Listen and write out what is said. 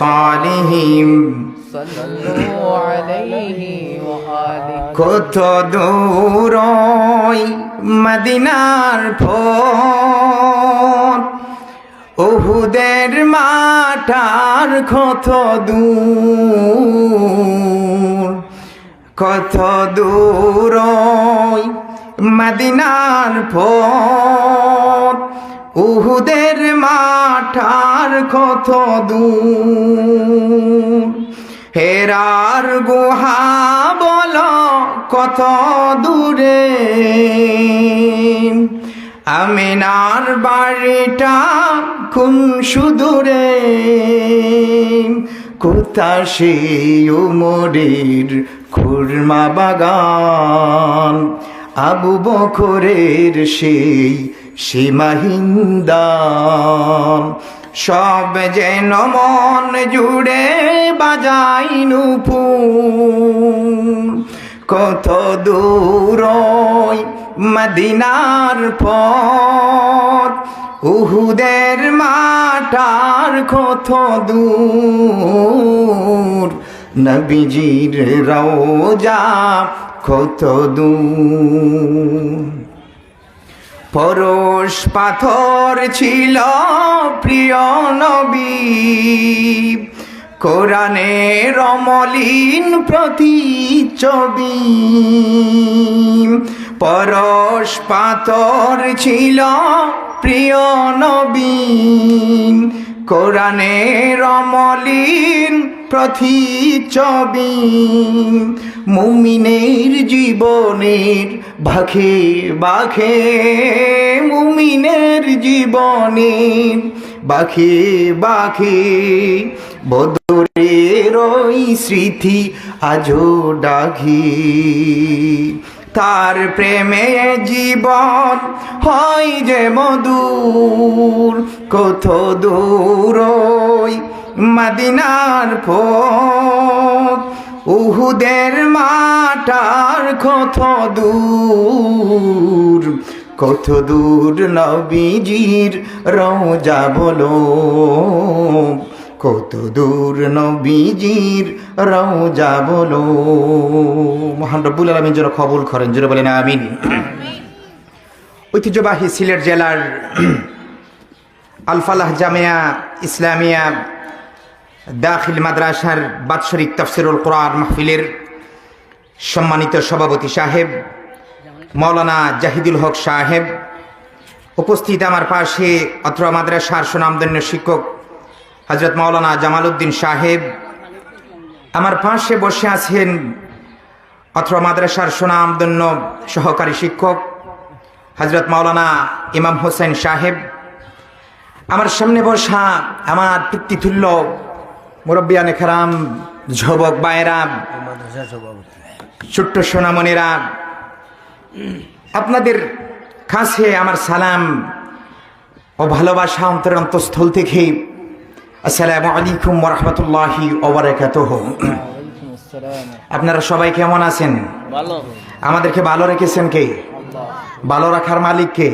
আলিহিম صلوا عليه وآله কত দূর ওই মদিনার ফোন ওহুদের মাটার কত দূর কত দূর ওই মদিনার ফোন উহুদের মাঠার কত দূর? হেরার গুহা বল কত দূরে? আমিনার বাড়িটা কোন সুদূরে? কোথা সেই উমরের খুরমা বাগান, আবু বখরের সেই সীমাহিন্দান সব যেন মন জুড়ে বাজাই নুপুর কত দূর মদিনার পথ, উহুদের মাটার কত দূর। নবীজির রওজা কত দূর। পরশ পাথর ছিল প্রিয় নবী। কোরআনে রমলিন প্রতি ছবি পরশ পাথর ছিল প্রিয় নবী। কোরআনে রমলিন প্রতিচ্ছবি মুমিনের জীবনের বাখে বাখে, মুমিনের জীবনের বাখে বাখে, বদরের স্মৃতি আজও ডাকি তার প্রেমে জীবন হয় যে মধুর কত দূর মদিনার পথ উহুদের মাটার কত দূর কত দূর নবীজির রওজা বলো। কত দূর নবীজির রওজা বলো। মহান রব্বুল আলমিন যেন কবুল করেন যেন বলেন আমিন। ঐতিহ্যবাহী সিলেট জেলার আলফালাহ জামিয়া ইসলামিয়া দাখিল মাদ্রাসার বাৎসরিক তফসিরুল কোরআন মাহফিলের সম্মানিত সভাপতি সাহেব মৌলানা জাহিদুল হক সাহেব উপস্থিত আমার পাশে অত্র মাদ্রাসার সুনামধন্য শিক্ষক হজরত মৌলানা জামাল উদ্দিন সাহেব আমার পাশে বসে আছেন অত্র মাদ্রাসার সুনামধন্য সহকারী শিক্ষক হজরত মৌলানা ইমাম হোসেন সাহেব। আমার সামনে বসা আমার পিতৃতুল্য মুরব্বিয়ানে খারাম ঝবক বায়রা ছোট্ট সোনামণিরা, আপনাদের কাছে আমার সালাম ও ভালোবাসা অন্তর অন্তঃস্থল থেকে আসসালামু আলাইকুম ওরহমতুল্লাহি ওবরাকাতুহ আপনারা সবাই কেমন আছেন? আমাদেরকে ভালো রেখেছেন কে? ভালো রাখার মালিক কে?